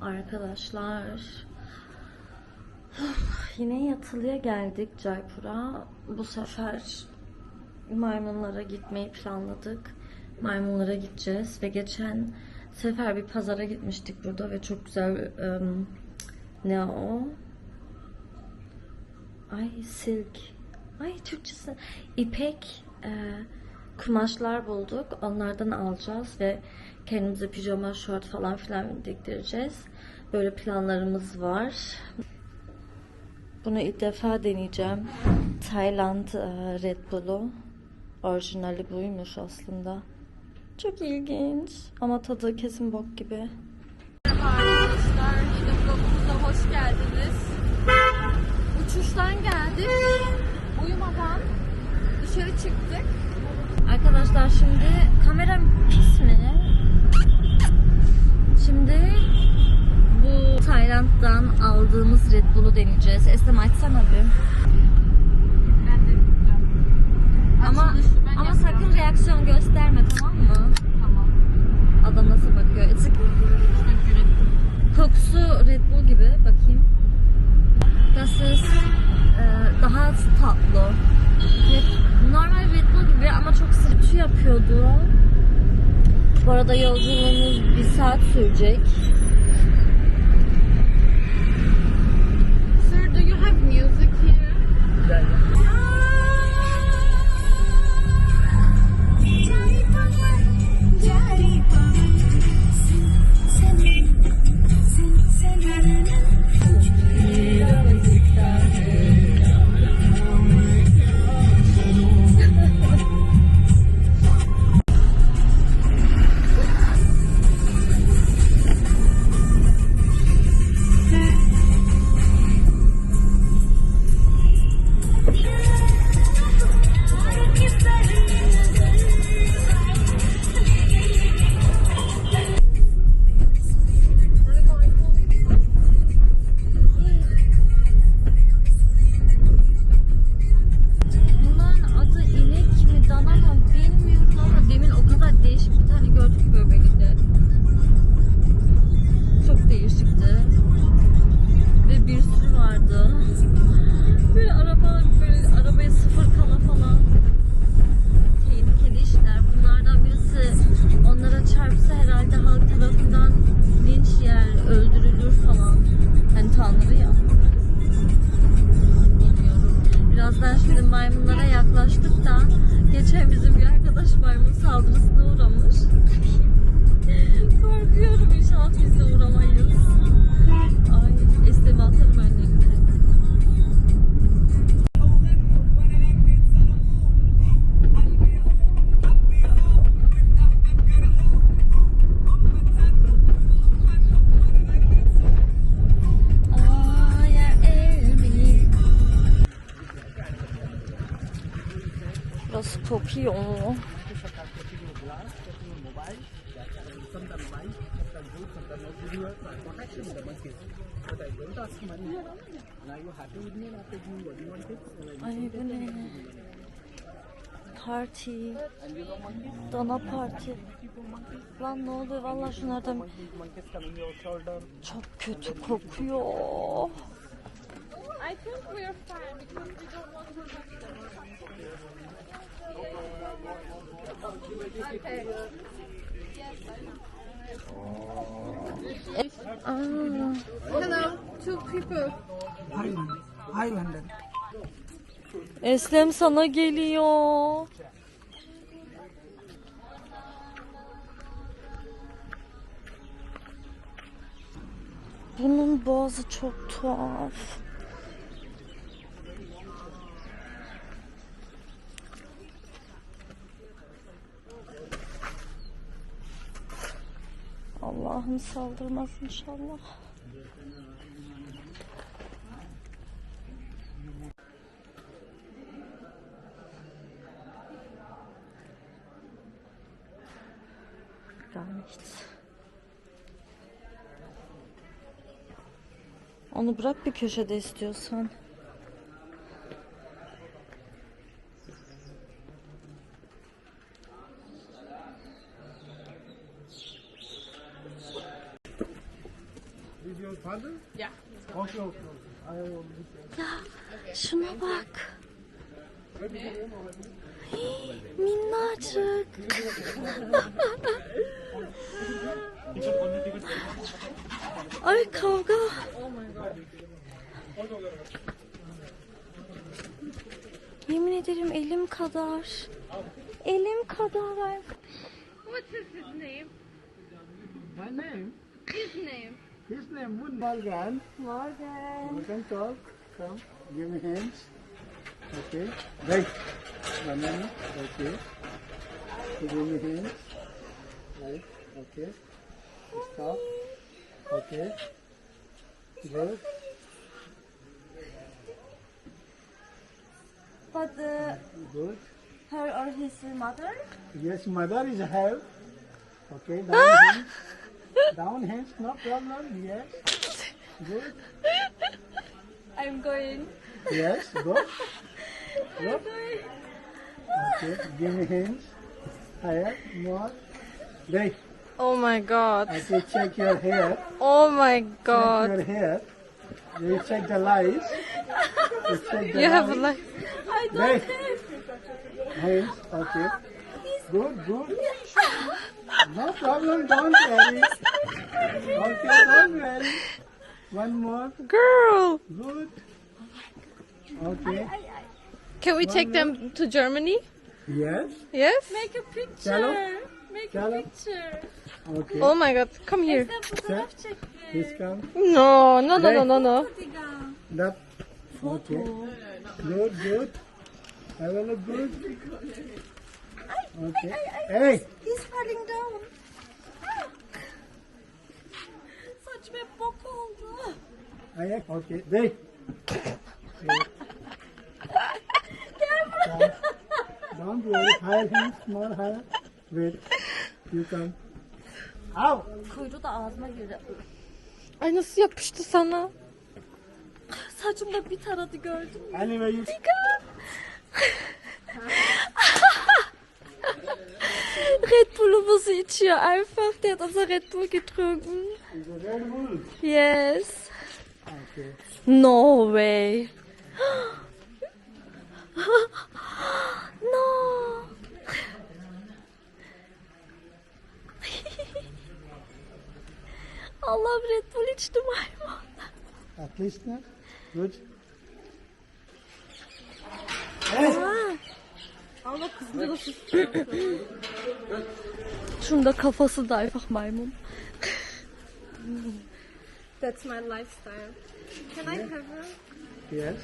Arkadaşlar yine yatılıya geldik Jaipur'a. Bu sefer maymunlara gitmeyi planladık. Maymunlara gideceğiz ve geçen sefer bir pazara gitmiştik burada ve çok güzel ım, ne o? Ay silk. Ay Türkçesi. İpek e, kumaşlar bulduk. Onlardan alacağız ve kendimize pijama, şort falan filan diktireceğiz. Böyle planlarımız var. Bunu ilk defa deneyeceğim. Tayland e, Red Bull'u. Orijinali buymuş aslında. Çok ilginç. Ama tadı kesin bok gibi. Merhaba arkadaşlar, yeni vlogumuza hoş geldiniz. Uçuştan geldik, uyumadan dışarı çıktık. Arkadaşlar şimdi kameram pis mi? Şimdi bu Tayland'dan aldığımız Red Bull'u deneyeceğiz. Eslem açsana bir. Ben de. Ama ben ama sakın reaksiyon gösterme tamam mı? Tamam. Adam nasıl bakıyor? It's kokusu Red Bull gibi. Bakayım. Das ist e, daha tatlı. Bull gibi ama çok sıkıcı yapıyordu. Bu arada yolculuğumuz bir saat sürecek. Sir, do you have music here? Bunların Burası kokuyor. Ay bu ne? Parti. Dana parti. Lan ne oluyor? Vallahi şunlardan çok kötü kokuyor. I think we're fine because we don't want to 500. Eslem sana geliyor. Bunun boğazı çok tuhaf. Allah'ım saldırmaz inşallah. Gar. Onu bırak bir köşede istiyorsan. Your father? Yeah. Okay, okay. I will. Şuna bak. Hii, Minnacık. Ay kavga. Yemin ederim elim kadar. Elim kadar. What's his name? My name? His name. His name would Morgan. Morgan. You can talk. Come. Give me hands. Okay. Right. Banana. Okay. Give me hands. Right. Okay. Stop. Okay. Good. But uh, Good. her or his mother? Yes, mother is have. Okay. Down hands. No problem. Yes. Good. I'm going. Yes. Good. Good. Okay. Give me hands. Higher. More. Right. Oh my god. Okay. Check your hair. Oh my Check god. your hair. You check the lights. You check the You have a lights. like. I don't Right. have. Hands. Okay. Good. Good. No problem. Don't worry. Okay. Don't worry. One more. Girl. Good. Okay. Can we take them to Germany? Yes. Yes? Make a picture. Chalo. Make Chalo. a picture. Okay. Oh my god. Come here. Sen fotoğraf çek. Please come. No, no, no, no, no, no. Diga. That. Okay. Good. Good. Have a look good. Okay. Hey. He's falling down. Saçım hep bok oldu. Ayak. Okay. Hey. Don't worry. Higher hands. More higher. Wait. You come. Ow. Kuyruğu da ağzıma girdi. Ay nasıl yapıştı sana? Saçımda bir taradı gördün mü? Anyway, you. Red Bull'umuzu içiyor einfach. Der hat unser Red Bull getrunken. Red Bull. Yes. Okay. No way. no. Allah'ım Red Bull içtim hayvan. At least now. Good. Allah kızınca da Şunun da kafası da einfach maymun. That's my lifestyle. Can I have him? Yes.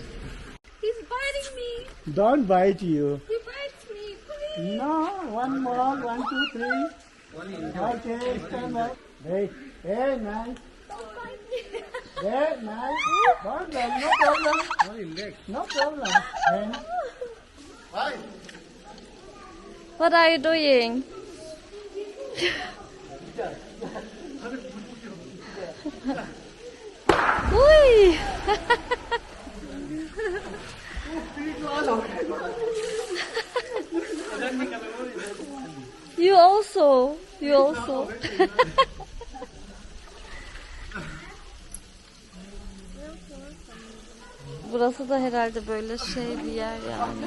He's biting me. Don't bite you. He bites me. Please. No. One more. One, two, three. Okay. Stand up. Hey. Hey, nice. Don't bite me. Hey, nice. Problem. No problem. No problem. And What are you doing? Uy. you also. You also. Burası da herhalde böyle şey bir yer yani.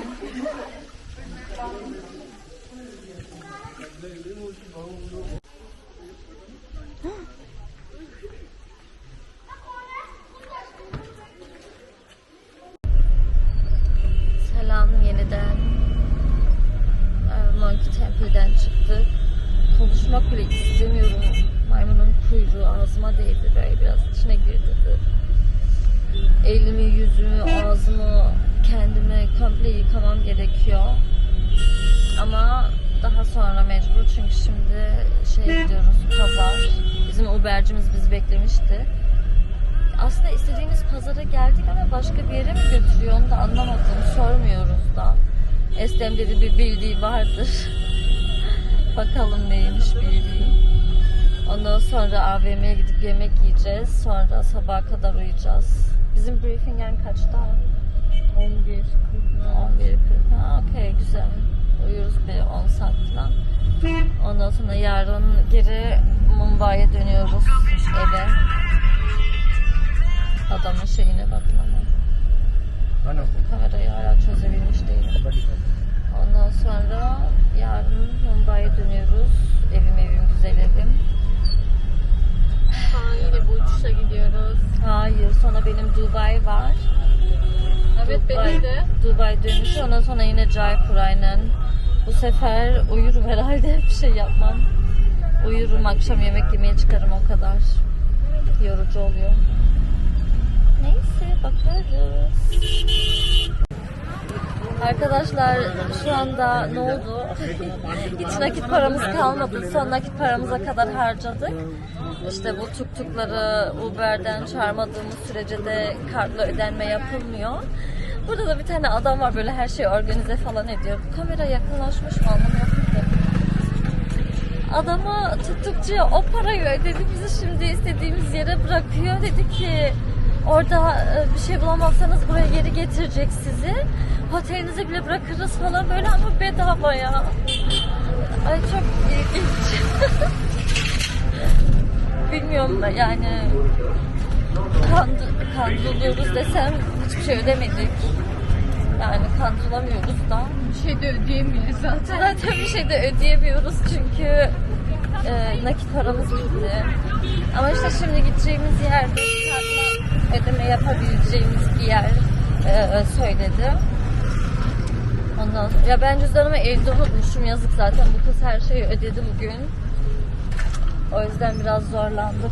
Selam yeniden. Ee, Monkey Temple'den çıktık. Konuşmak bile istemiyorum. Maymunun kuyruğu ağzıma değdi böyle biraz içine girdi. Elimi, yüzümü, ağzımı, kendimi komple yıkamam gerekiyor. Ama daha sonra mecbur çünkü şimdi şey gidiyoruz pazar. Bizim Uber'cimiz bizi beklemişti. Aslında istediğimiz pazara geldik ama başka bir yere mi götürüyor onu da anlamadım. Sormuyoruz da. Estem dedi bir bildiği vardır. Bakalım neymiş bildiği. Ondan sonra AVM'ye gidip yemek yiyeceğiz. Sonra sabaha kadar uyuyacağız. Bizim briefing yani kaçta? 11.40 11.40 Ha okey güzel. Uyuyoruz bir 10 saat falan. Ondan sonra yarın geri Mumbai'ye dönüyoruz eve. şeyine bakın ama. Kamerayı hala çözebilmiş değilim. Ondan sonra yarın Mumbai'ye dönüyoruz. Evim evim güzel evim. Yine bu uçuşa gidiyoruz. Hayır sonra benim Dubai var. Evet benim de. Dubai dönüşü ondan sonra yine Jaipur aynen. Bu sefer uyurum herhalde bir şey yapmam. Uyurum akşam yemek yemeye çıkarım o kadar. Yorucu oluyor. Neyse bakarız. Arkadaşlar şu anda ne oldu? Hiç nakit paramız kalmadı. Son nakit paramıza kadar harcadık. İşte bu tuktukları Uber'den çağırmadığımız sürece de kartla ödenme yapılmıyor. Burada da bir tane adam var böyle her şeyi organize falan ediyor. Kamera yakınlaşmış mı anlamıyorum. Adama tuttukça o parayı ödedi bizi şimdi istediğimiz yere bırakıyor. Dedi ki orada e, bir şey bulamazsanız buraya geri getirecek sizi. Otelinize bile bırakırız falan böyle ama bedava ya. Ay çok ilginç. Bilmiyorum yani kandı, kandırılıyoruz desem hiçbir şey ödemedik. Yani kandırılamıyoruz da. Bir şey de ödeyemiyoruz zaten. Zaten bir şey de ödeyemiyoruz çünkü e, nakit paramız bitti. Ama işte şimdi gideceğimiz yer ödeme yapabileceğimiz bir yer e, söyledi. Ondan sonra, ya ben cüzdanımı evde unutmuşum yazık zaten bu kız her şeyi ödedi bugün. O yüzden biraz zorlandık.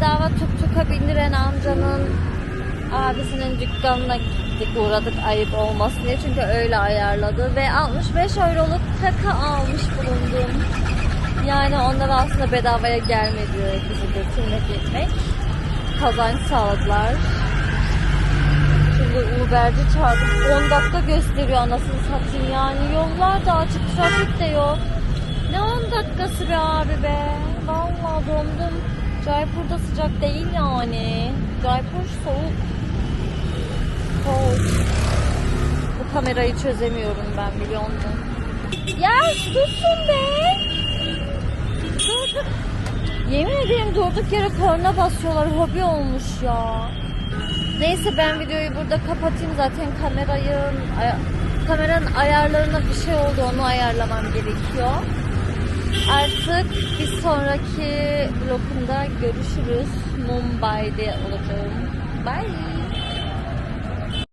bedava tuk tuka bindiren amcanın abisinin dükkanına gittik uğradık ayıp olmasın diye çünkü öyle ayarladı ve 65 euroluk taka almış bulundum. Yani onlar aslında bedavaya gelmedi bizi götürmek etmek. Kazanç sağladılar. Şimdi Uber'ci çağırdım. 10 dakika gösteriyor anasını satayım yani. Yollar da açık, trafik de yok. Ne 10 dakikası be abi be. Vallahi dondum. Jaipur'da sıcak değil yani. Jaipur soğuk. Soğuk. Bu kamerayı çözemiyorum ben biliyor musun? Ya susun be. Durduk. Yemin ederim durduk yere korna basıyorlar. Hobi olmuş ya. Neyse ben videoyu burada kapatayım zaten kamerayın aya- kameranın ayarlarına bir şey oldu onu ayarlamam gerekiyor. Artık bir sonraki vlogumda görüşürüz. Mumbai'de olacağım. Bye.